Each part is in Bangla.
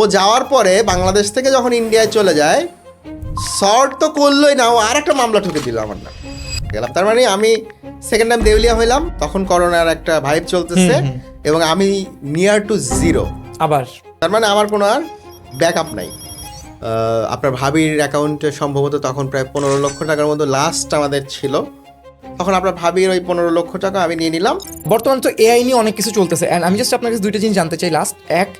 ও যাওয়ার পরে বাংলাদেশ থেকে যখন ইন্ডিয়ায় চলে যায় শর্ট তো করলোই না ও আর একটা মামলা ঠুকে দিল আমার না গেলাম। তার মানে আমি সেকেন্ড টাইম দেউলিয়া হইলাম তখন করোনার একটা ভাইব চলতেছে। এবং আমি নিয়ার টু জিরো আবার? তার মানে আমার কোনো আর ব্যাকআপ নাই। আপনার ভাবির অ্যাকাউন্টে সম্ভবত তখন প্রায় পনেরো লক্ষ টাকার মতো লাস্ট আমাদের ছিল। তখন আপনার ভাবির ওই পনেরো লক্ষ টাকা আমি নিয়ে নিলাম। বর্তমানে তো এআই নিয়ে অনেক কিছু চলতেছে। অ্যান্ড আমি জাস্ট আপনার কাছে দুইটা জিনিস জানতে চাই লাস্ট এক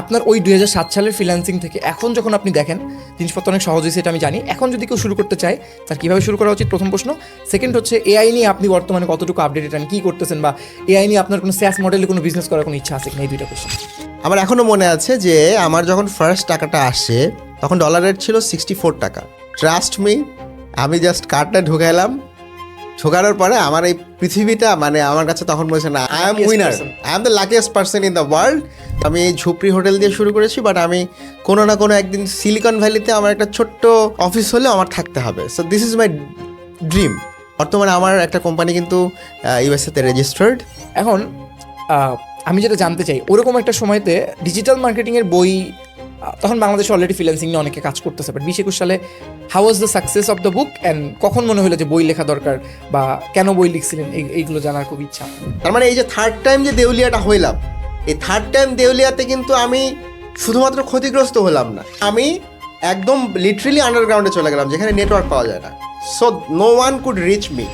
আপনার ওই দুই হাজার সাত সালের ফ্রিল্যান্সিং থেকে এখন যখন আপনি দেখেন, জিনিসপত্র অনেক সহজ হয়েছে, এটা আমি জানি। এখন যদি কেউ শুরু করতে চায়, তার কীভাবে শুরু করা উচিত? প্রথম প্রশ্ন। সেকেন্ড হচ্ছে এআই নিয়ে আপনি বর্তমানে কতটুকু আপডেটেড কী করতেছেন বা এআই নিয়ে আপনার কোনো স্যাস মডেলে কোনো বিজনেস করার কোনো ইচ্ছা আছে কিনা? এই দুইটা কোশ্চেন আমার এখনও মনে আছে যে, আমার যখন ফার্স্ট টাকাটা আসে, তখন ডলার রেট ছিল সিক্সটি ফোর টাকা। ট্রাস্ট মি আমি জাস্ট কার্ডটা ঢুকাইলাম ঢোকানোর পরে আমার এই পৃথিবীটা মানে আমার কাছে তখন বলছে না I am winner I am the luckiest person in the world আমি এই ঝুপড়ি হোটেল দিয়ে শুরু করেছি বাট আমি কোনো না কোনো একদিন সিলিকন ভ্যালিতে আমার একটা ছোট্ট অফিস হলে আমার থাকতে হবে। So this is my dream বর্তমানে আমার একটা কোম্পানি কিন্তু ইউএসএতে রেজিস্টার্ড এখন আমি যেটা জানতে চাই ওরকম একটা সময়তে ডিজিটাল মার্কেটিংয়ের বই তখন বাংলাদেশে অলরেডি ফ্রিল্যান্সিং নিয়ে অনেকে কাজ করতেছে বাট বিশ একুশ সালে how was the success of the book and কখন মনে হলো যে বই লেখা দরকার বা কেন বই লিখছিলেন? এই- এইগুলো জানার খুব ইচ্ছা। তার মানে এই যে থার্ড টাইম যে দেউলিয়াটা হইলাম, এই থার্ড টাইম দেউলিয়াতে কিন্তু আমি শুধুমাত্র ক্ষতিগ্রস্ত হলাম না। আমি একদম লিটারেলি আন্ডারগ্রাউন্ডে চলে গেলাম, যেখানে নেটওয়ার্ক পাওয়া যায় না। So no one could reach me